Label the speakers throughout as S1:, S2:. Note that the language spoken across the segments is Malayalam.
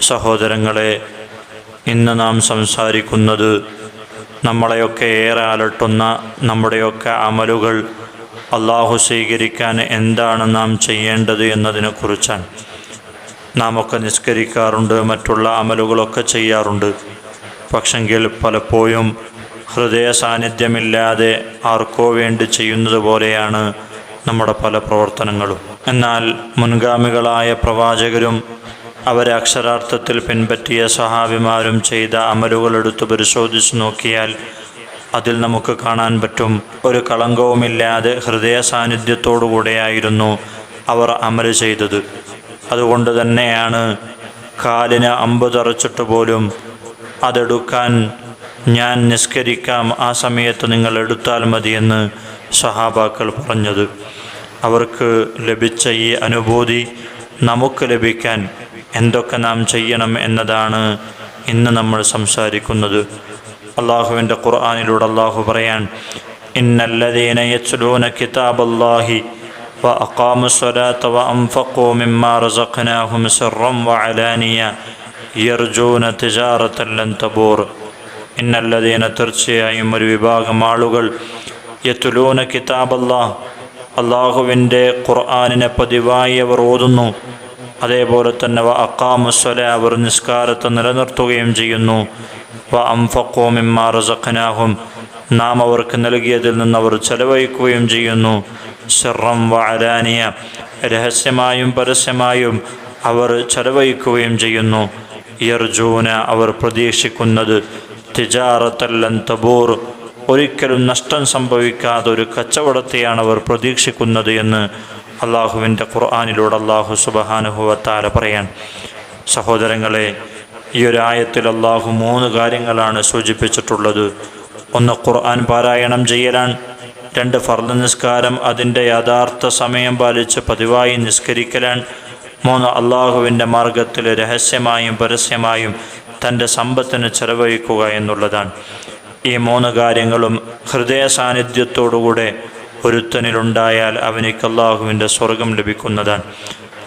S1: സഹോദരങ്ങളെ ഇന്ന് നാം സംസാരിക്കുന്നത് നമ്മളെയൊക്കെ ഏറെ അലട്ടുന്ന നമ്മുടെയൊക്കെ അമലുകൾ അള്ളാഹു സ്വീകരിക്കാൻ എന്താണ് നാം ചെയ്യേണ്ടത് എന്നതിനെക്കുറിച്ചാണ്. നാം ഒക്കെ നിസ്കരിക്കാറുണ്ട് മറ്റുള്ള അമലുകളൊക്കെ ചെയ്യാറുണ്ട്. പക്ഷെങ്കിൽ പലപ്പോഴും ഹൃദയ സാന്നിധ്യമില്ലാതെ ആർക്കോ വേണ്ടി ചെയ്യുന്നത് പോലെയാണ് നമ്മുടെ പല പ്രവർത്തനങ്ങളും. എന്നാൽ മുൻഗാമികളായ പ്രവാചകരും അവരെ അക്ഷരാർത്ഥത്തിൽ പിൻപറ്റിയ സഹാബിമാരും ചെയ്ത അമലുകളെടുത്ത് പരിശോധിച്ചു നോക്കിയാൽ അതിൽ നമുക്ക് കാണാൻ പറ്റും ഒരു കളങ്കവുമില്ലാതെ ഹൃദയ സാന്നിധ്യത്തോടുകൂടെയായിരുന്നു അവർ അമൽ ചെയ്തത്. അതുകൊണ്ട് തന്നെയാണ് കാലിന് അമ്പ് തറച്ചിട്ട് പോലും അതെടുക്കാൻ ഞാൻ നിസ്കരിക്കാം ആ സമയത്ത് നിങ്ങൾ എടുത്താൽ മതിയെന്ന് സഹാബാക്കൾ പറഞ്ഞത്. അവർക്ക് ലഭിച്ച ഈ അനുഭൂതി നമുക്ക് ലഭിക്കാൻ എന്തൊക്കെ നാം ചെയ്യണം എന്നതാണ് ഇന്ന് നമ്മൾ സംസാരിക്കുന്നത് അള്ളാഹുവിൻ്റെ ഖുർആാനിലൂടെ അള്ളാഹു പറയാൻ ഇന്നല്ലതീന യച്ലൂന കിതാബല്ലാഹി وأقاموا الصلاة وأنفقوا مما رزقناهم سرا وعلانية يرجون تجارة لن تبور إن الذين തീർച്ചയായും ഒരു വിഭാഗം ആളുകൾ യത്തുലൂന കിതാബല്ലാഹ് അള്ളാഹുവിൻ്റെ ഖുർആാനിനെ പതിവായി അവർ ഓതുന്നു അതേപോലെ തന്നെ വ അക്കാമുസ്വല അവർ നിസ്കാരത്തെ നിലനിർത്തുകയും ചെയ്യുന്നു. വ അംഫക്കോ മിമ്മാ റസഖനാഹും നാം അവർക്ക് നൽകിയതിൽ നിന്ന് അവർ ചെലവഴിക്കുകയും ചെയ്യുന്നു. സിറം വ അലാനിയ രഹസ്യമായും പരസ്യമായും അവർ ചെലവഴിക്കുകയും ചെയ്യുന്നു. യർജൂന അവർ പ്രതീക്ഷിക്കുന്നത് തിജാറത്തല്ലൻ തബൂർ ഒരിക്കലും നഷ്ടം സംഭവിക്കാതെ ഒരു കച്ചവടത്തെയാണ് അവർ പ്രതീക്ഷിക്കുന്നത് എന്ന് അള്ളാഹുവിന്റെ ഖുർആാനിലൂടെ അള്ളാഹു സുബഹാനുഭവത്താല പറയാൻ സഹോദരങ്ങളെ ഈ ഒരു ആയത്തിൽ അള്ളാഹു മൂന്ന് കാര്യങ്ങളാണ് സൂചിപ്പിച്ചിട്ടുള്ളത്. ഒന്ന് ഖുർആൻ പാരായണം ചെയ്യലാണ്. രണ്ട് ഫർദ് നിസ്കാരം അതിന്റെ യഥാർത്ഥ സമയം പാലിച്ച് പതിവായി നിസ്കരിക്കലാണ്. മൂന്ന് അള്ളാഹുവിന്റെ മാർഗത്തിൽ രഹസ്യമായും പരസ്യമായും തന്റെ സമ്പത്തിന് ചെലവഴിക്കുക എന്നുള്ളതാണ്. ഈ മൂന്ന് കാര്യങ്ങളും ഹൃദയ സാന്നിധ്യത്തോടുകൂടെ ഒരുത്തനിലുണ്ടായാൽ അവനിക്ക് അള്ളാഹുവിന്റെ സ്വർഗം ലഭിക്കുന്നതാണ്.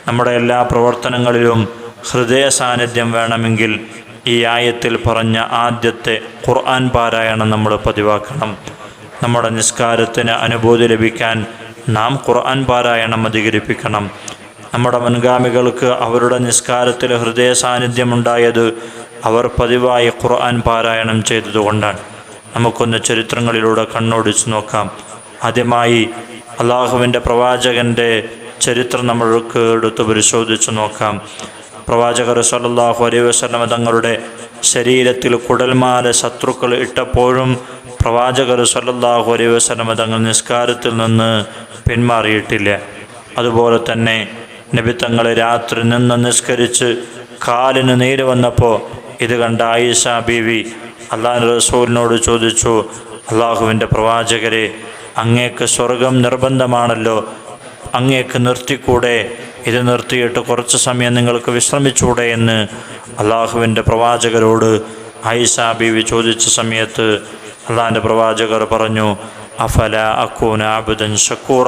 S1: നമ്മുടെ എല്ലാ പ്രവർത്തനങ്ങളിലും ഹൃദയ സാന്നിധ്യം വേണമെങ്കിൽ ഈ ആയത്തിൽ പറഞ്ഞ ആദ്യത്തെ ഖുർആൻ പാരായണം നമ്മൾ പതിവാക്കണം. നമ്മുടെ നിസ്കാരത്തിന് അനുഭൂതി ലഭിക്കാൻ നാം ഖുർആൻ പാരായണം അധികരിപ്പിക്കണം. നമ്മുടെ മുൻഗാമികൾക്ക് അവരുടെ നിസ്കാരത്തിൽ ഹൃദയ സാന്നിധ്യമുണ്ടായത് അവർ പതിവായി ഖുർആൻ പാരായണം ചെയ്തതുകൊണ്ടാണ്. നമുക്കൊന്ന് ചരിത്രങ്ങളിലൂടെ കണ്ണോടിച്ച് നോക്കാം. ആദ്യമായി അള്ളാഹുവിന്റെ പ്രവാചകന്റെ ചരിത്രം നമ്മൾക്ക് എടുത്ത് പരിശോധിച്ച് നോക്കാം. പ്രവാചകർ സല്ലാഹു അലൈ വസ്ലമ തങ്ങളുടെ ശരീരത്തിൽ കുടൽമാല ശത്രുക്കൾ ഇട്ടപ്പോഴും പ്രവാചകർ സല്ലാഹു അലൈ വസ്ലമ തങ്ങൾ നിസ്കാരത്തിൽ നിന്ന് പിന്മാറിയിട്ടില്ല. അതുപോലെ തന്നെ നബി തങ്ങൾ രാത്രി നിന്ന് നിസ്കരിച്ച് കാലിന് നീര് വന്നപ്പോൾ ഇത് കണ്ട ആയിഷ ബീവി അള്ളാഹു റസൂലിനോട് ചോദിച്ചു അള്ളാഹുവിന്റെ പ്രവാചകരെ അങ്ങേക്ക് സ്വർഗം നിർബന്ധമാണല്ലോ. അങ്ങേക്ക് നിർത്തിക്കൂടെ. ഇത് നിർത്തിയിട്ട് കുറച്ച് സമയം നിങ്ങൾക്ക് വിശ്രമിച്ചൂടെ എന്ന് അള്ളാഹുവിന്റെ പ്രവാചകരോട് ആയിഷ ബീവി ചോദിച്ച സമയത്ത് അള്ളാഹിന്റെ പ്രവാചകർ പറഞ്ഞു അഫല അക്കൂന അബുദൻ ഷക്കൂറ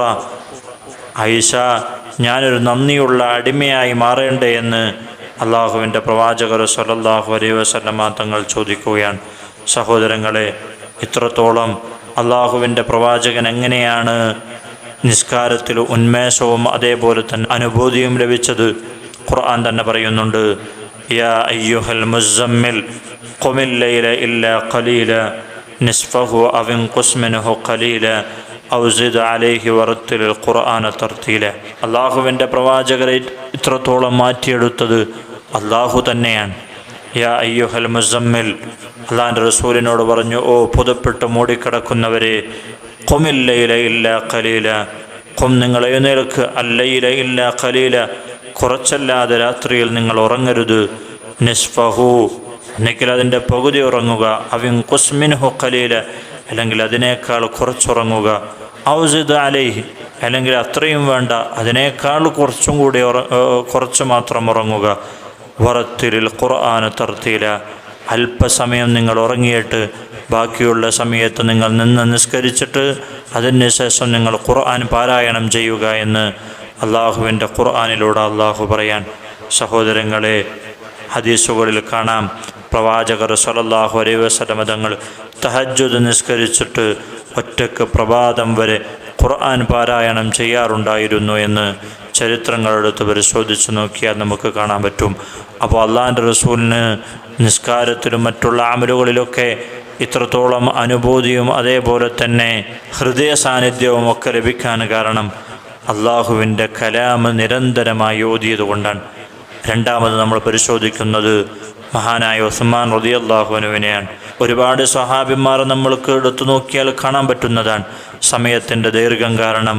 S1: ഐസ ഞാനൊരു നന്ദിയുള്ള അടിമയായി മാറേണ്ടേ? എന്ന് അള്ളാഹുവിന്റെ പ്രവാചകർ സല്ലല്ലാഹു അലൈഹി വസ്ലമാ തങ്ങൾ ചോദിക്കുകയാണ്. സഹോദരങ്ങളെ ഇത്രത്തോളം അള്ളാഹുവിന്റെ പ്രവാചകൻ എങ്ങനെയാണ് നിസ്കാരത്തിൽ ഉന്മേഷവും അതേപോലെ തന്നെ അനുഭൂതിയും ലഭിച്ചത്? ഖുർആൻ തന്നെ പറയുന്നുണ്ട് യാ അയ്യുഹൽ മുസമ്മിൽ കൊമില്ലയില ഇല്ല ഖലീല നിസ്ഫഹു അവിൻ കുസ്മിനുഹു ഖലീല ഔസിദ് അലേഹി വറത്തിൽ ഖുർആന തർത്തീല. അള്ളാഹുവിന്റെ പ്രവാചകരെ ഇത്രത്തോളം മാറ്റിയെടുത്തത് അള്ളാഹു തന്നെയാണ്. യാ അയ്യുഹൽ മുസമ്മിൽ. അള്ളാന്റെ റസൂലിനോട് പറഞ്ഞു ഓ പുതപ്പെട്ട് മൂടിക്കിടക്കുന്നവരെ കൊമില്ലയില ഇല്ല കലീല കൊം നിങ്ങൾ എഴുന്നേൽക്ക്. അല്ലയില ഇല്ല കലീല കുറച്ചല്ലാതെ രാത്രിയിൽ നിങ്ങൾ ഉറങ്ങരുത്. നിസ്ഫഹു. എന്നെങ്കിൽ അതിന്റെ പകുതി ഉറങ്ങുക. അവിൻ കുസ്മിൻഹു കലീല അല്ലെങ്കിൽ അതിനേക്കാൾ കുറച്ചുറങ്ങുക. ഔസിദ് അലൈഹി. അല്ലെങ്കിൽ അത്രയും വേണ്ട അതിനേക്കാൾ കുറച്ചും കൂടി കുറച്ച് മാത്രം ഉറങ്ങുക. വറത്തിലിൽ ഖുർആാന തർത്തീല. അല്പസമയം നിങ്ങൾ ഉറങ്ങിയിട്ട് ബാക്കിയുള്ള സമയത്ത് നിങ്ങൾ നിന്ന് നിസ്കരിച്ചിട്ട് അതിന് ശേഷം നിങ്ങൾ ഖുർആൻ പാരായണം ചെയ്യുക എന്ന് അള്ളാഹുവിന്റെ ഖുർആാനിലൂടെ അള്ളാഹു പറയാൻ. സഹോദരങ്ങളെ ഹദീസുകളിൽ കാണാം. പ്രവാചകർ സലല്ലാഹു അലൈ വസലമ തങ്ങൾ തഹജ്ജുദ് നിസ്കരിച്ചിട്ട് ഒറ്റയ്ക്ക് പ്രഭാതം വരെ ഖുർആൻ പാരായണം ചെയ്യാറുണ്ടായിരുന്നു എന്ന് ചരിത്രങ്ങളെടുത്ത് പരിശോധിച്ച് നോക്കിയാൽ നമുക്ക് കാണാൻ പറ്റും. അപ്പോൾ അള്ളാഹിന്റെ റസൂലിന് നിസ്കാരത്തിലും മറ്റുള്ള അമലുകളിലൊക്കെ ഇത്രത്തോളം അനുഭൂതിയും അതേപോലെ തന്നെ ഹൃദയ സാന്നിധ്യവും ഒക്കെ ലഭിക്കാൻ കാരണം അള്ളാഹുവിന്റെ കലാമ് നിരന്തരമായി ഓതിയത് കൊണ്ടാണ്. രണ്ടാമത് നമ്മൾ പരിശോധിക്കുന്നത് മഹാനായ ഉസ്മാൻ റതി അള്ളാഹുവിനുവിനെയാണ് ഒരുപാട് സ്വഹാബിമാർ നമ്മൾക്ക് എടുത്തു നോക്കിയാൽ കാണാൻ പറ്റുന്നതാണ്. സമയത്തിന്റെ ദീർഘം കാരണം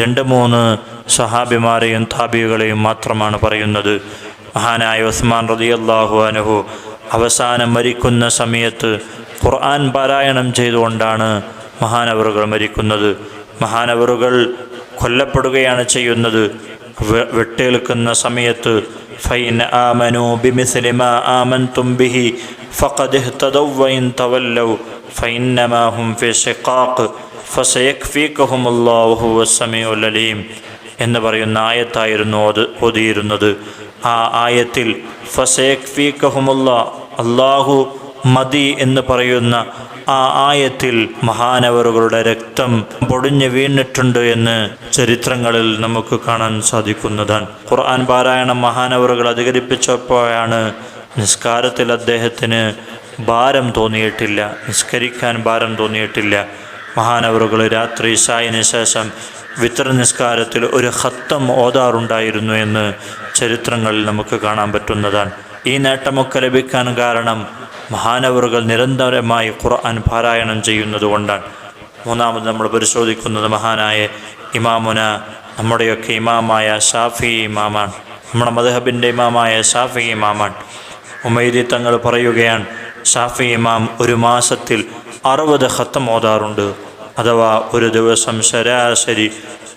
S1: രണ്ട് മൂന്ന് സഹാബിമാരെയും താബികളെയും മാത്രമാണ് പറയുന്നത്. മഹാനായ ഉസ്മാൻ റതി അള്ളാഹു അനുഹു അവസാനം മരിക്കുന്ന സമയത്ത് ഖുർആൻ പാരായണം ചെയ്തുകൊണ്ടാണ് മഹാനവറുകൾ മരിക്കുന്നത്. മഹാനവറുകൾ കൊല്ലപ്പെടുകയാണ് ചെയ്യുന്നത്. വെട്ടേൽക്കുന്ന സമയത്ത് ഫൈൻ ആമനു ബിമിസ്ലിമ ആമൻ ആമൻതും ബിഹി ഫഖദ് തവല്ലൗ ഫഇന്നമാ ഹും ഫി ശിഖാഖ് അലീം എന്ന് പറയുന്ന ആയത്തായിരുന്നു അത് ഓതിയിരുന്നത്. ആ ആയത്തിൽ ഫസയക്ഫീകഹുമുല്ലാ അള്ളാഹു മതി എന്ന് പറയുന്ന ആ ആയത്തിൽ മഹാനവറുകളുടെ രക്തം പൊടിഞ്ഞു വീണിട്ടുണ്ട് എന്ന് ചരിത്രങ്ങളിൽ നമുക്ക് കാണാൻ സാധിക്കുന്നതാണ്. ഖുർആൻ പാരായണം മഹാനവറുകൾ അധികരിപ്പിച്ചപ്പോഴാണ് നിസ്കാരത്തിൽ അദ്ദേഹത്തിന് ഭാരം തോന്നിയിട്ടില്ല നിസ്കരിക്കാൻ ഭാരം തോന്നിയിട്ടില്ല. മഹാനവറുകൾ രാത്രി ഇശായിന് ശേഷം വിത്ര നിസ്കാരത്തിൽ ഒരു ഹത്തം ഓതാറുണ്ടായിരുന്നു എന്ന് ചരിത്രങ്ങളിൽ നമുക്ക് കാണാൻ പറ്റുന്നതാണ്. ഈ നേട്ടമൊക്കെ ലഭിക്കാൻ കാരണം മഹാനവറുകൾ നിരന്തരമായി ഖുർആൻ പാരായണം ചെയ്യുന്നത് കൊണ്ടാണ്. മൂന്നാമത് നമ്മൾ പരിശോധിക്കുന്നത് മഹാനായ ഇമാമുന നമ്മുടെയൊക്കെ ഇമാമായ ഷാഫി ഇമാമാണ്. നമ്മുടെ മദഹബിന്റെ ഇമാമായ ഷാഫി ഇമാമാണ്. ഉമൈദി തങ്ങൾ പറയുകയാണ് ഷാഫി ഇമാം ഒരു മാസത്തിൽ അറുപത് ഹത്തം ഓതാറുണ്ട്. അഥവാ ഒരു ദിവസം ശരാശരി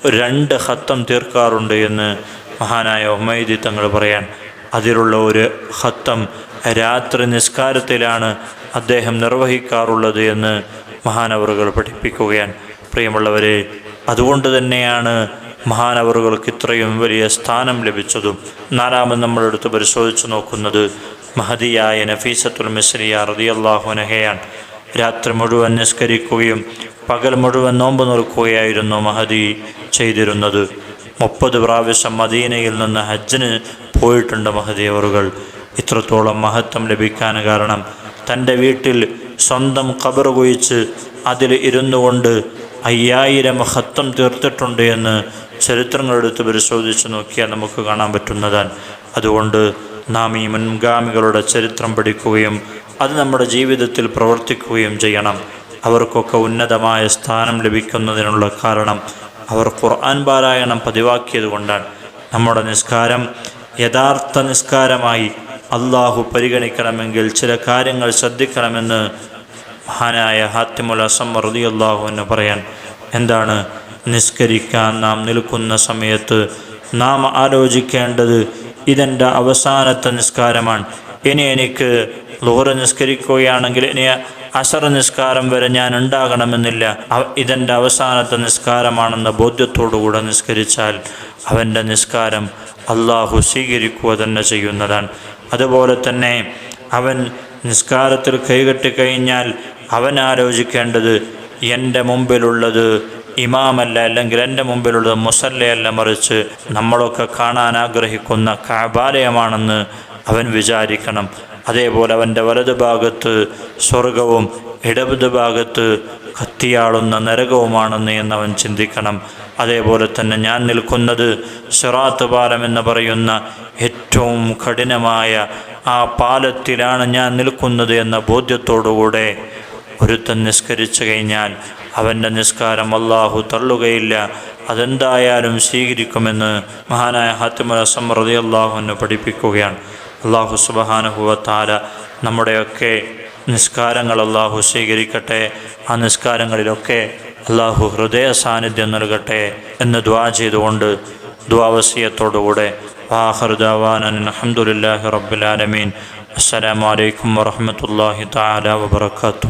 S1: രണ്ട് ഹത്തം തീർക്കാറുണ്ട് എന്ന് മഹാനായ ഉമൈദി തങ്ങൾ പറയാൻ അതിലുള്ള ഒരു ഹത്തം രാത്രി നിസ്കാരത്തിലാണ് അദ്ദേഹം നിർവഹിക്കാറുള്ളത് എന്ന് മഹാനവറുകൾ പഠിപ്പിക്കുകയാണ്. പ്രിയമുള്ളവരെ അതുകൊണ്ട് തന്നെയാണ് മഹാനവറുകൾക്ക് ഇത്രയും വലിയ സ്ഥാനം ലഭിച്ചതും. നാലാമത് നമ്മളെടുത്ത് പരിശോധിച്ച് നോക്കുന്നത് മഹതിയായ നഫീസത്തുൽ മിസ്രിയ റതിയല്ലാഹുനഹയാണ് രാത്രി മുഴുവൻ നിസ്കരിക്കുകയും പകൽ മുഴുവൻ നോമ്പ് നിൽക്കുകയായിരുന്നു മഹദി ചെയ്തിരുന്നത്. മുപ്പത് പ്രാവശ്യം മദീനയിൽ നിന്ന് ഹജ്ജിന് പോയിട്ടുണ്ട് മഹദി അവറുകൾ. ഇത്രത്തോളം മഹത്വം ലഭിക്കാൻ കാരണം തന്റെ വീട്ടിൽ സ്വന്തം കബർ കുഴിച്ച് അതിൽ ഇരുന്നു കൊണ്ട് അയ്യായിരം ഹത്തം തീർത്തിട്ടുണ്ട് എന്ന് ചരിത്രങ്ങളെടുത്ത് പരിശോധിച്ച് നോക്കിയാൽ നമുക്ക് കാണാൻ പറ്റുന്നതാണ്. അതുകൊണ്ട് നാം ഈ മുൻഗാമികളുടെ ചരിത്രം പഠിക്കുകയും അത് നമ്മുടെ ജീവിതത്തിൽ പ്രവർത്തിക്കുകയും ചെയ്യണം. അവർക്കൊക്കെ ഉന്നതമായ സ്ഥാനം ലഭിക്കുന്നതിനുള്ള കാരണം അവർ ഖുർആൻ പാരായണം പതിവാക്കിയത് കൊണ്ടാണ്. നമ്മുടെ നിസ്കാരം യഥാർത്ഥ നിസ്കാരമായി അള്ളാഹു പരിഗണിക്കണമെങ്കിൽ ചില കാര്യങ്ങൾ ശ്രദ്ധിക്കണമെന്ന് മഹാനായ ഹാത്തിമുൽ അസം റതി അള്ളാഹു എന്ന് പറയാൻ എന്താണ്? നിസ്കരിക്കാൻ നാം നിൽക്കുന്ന സമയത്ത് നാം ആലോചിക്കേണ്ടത് ഇതെന്റെ അവസാനത്തെ നിസ്കാരമാണ്. ഇനി എനിക്ക് ലോറ് നിസ്കരിക്കുകയാണെങ്കിൽ ഇനി അസർ നിസ്കാരം വരെ ഞാൻ ഉണ്ടാകണമെന്നില്ല. ഇതെന്റെ അവസാനത്തെ നിസ്കാരമാണെന്ന ബോധ്യത്തോടുകൂടെ നിസ്കരിച്ചാൽ അവന്റെ നിസ്കാരം അള്ളാഹു സ്വീകരിക്കുക തന്നെ ചെയ്യുന്നതാണ്. അതുപോലെ തന്നെ അവൻ നിസ്കാരത്തിൽ കൈകെട്ടിക്കഴിഞ്ഞാൽ അവൻ ആലോചിക്കേണ്ടത് എന്റെ മുമ്പിലുള്ളത് ഇമാമല്ല അല്ലെങ്കിൽ എന്റെ മുമ്പിലുള്ളത് മുസല്ലയല്ല മറിച്ച് നമ്മളൊക്കെ കാണാൻ ആഗ്രഹിക്കുന്ന കാബാലയമാണെന്ന് അവൻ വിചാരിക്കണം. അതേപോലെ അവന്റെ വലതുഭാഗത്ത് സ്വർഗവും ഇടവത് ഭാഗത്ത് കത്തിയാളുന്ന നരകവുമാണെന്ന് എന്ന് അവൻ ചിന്തിക്കണം. അതേപോലെ തന്നെ ഞാൻ നിൽക്കുന്നത് സിറാത്ത് പാലം എന്ന് പറയുന്ന ഏറ്റവും കഠിനമായ ആ പാലത്തിലാണ് ഞാൻ നിൽക്കുന്നത് എന്ന ബോധ്യത്തോടുകൂടെ ഒരുത്തൻ നിസ്കരിച്ചു കഴിഞ്ഞാൽ അവന്റെ നിസ്കാരം അള്ളാഹു തള്ളുകയില്ല. അതെന്തായാലും സ്വീകരിക്കുമെന്ന് മഹാനായ ഹാത്തിമുൽ അസം അള്ളാഹുവിനെ പഠിപ്പിക്കുകയാണ്. അള്ളാഹു സുബഹാനുഭവത്താല നമ്മുടെയൊക്കെ നിസ്കാരങ്ങൾ അള്ളാഹു സ്വീകരിക്കട്ടെ ആ നിസ്കാരങ്ങളിലൊക്കെ അള്ളാഹു ഹൃദയ സാന്നിധ്യം നൽകട്ടെ എന്ന് ദ്വാ ചെയ്തുകൊണ്ട് ദ്വാവസീയത്തോടുകൂടെ വാഹർദാവാൻ അലഹമുല്ലാഹി റബ്ബുലാലമീൻ അസ്സലാമലൈക്കും വറഹമത്തല്ലാഹി താല വബർക്കാത്തു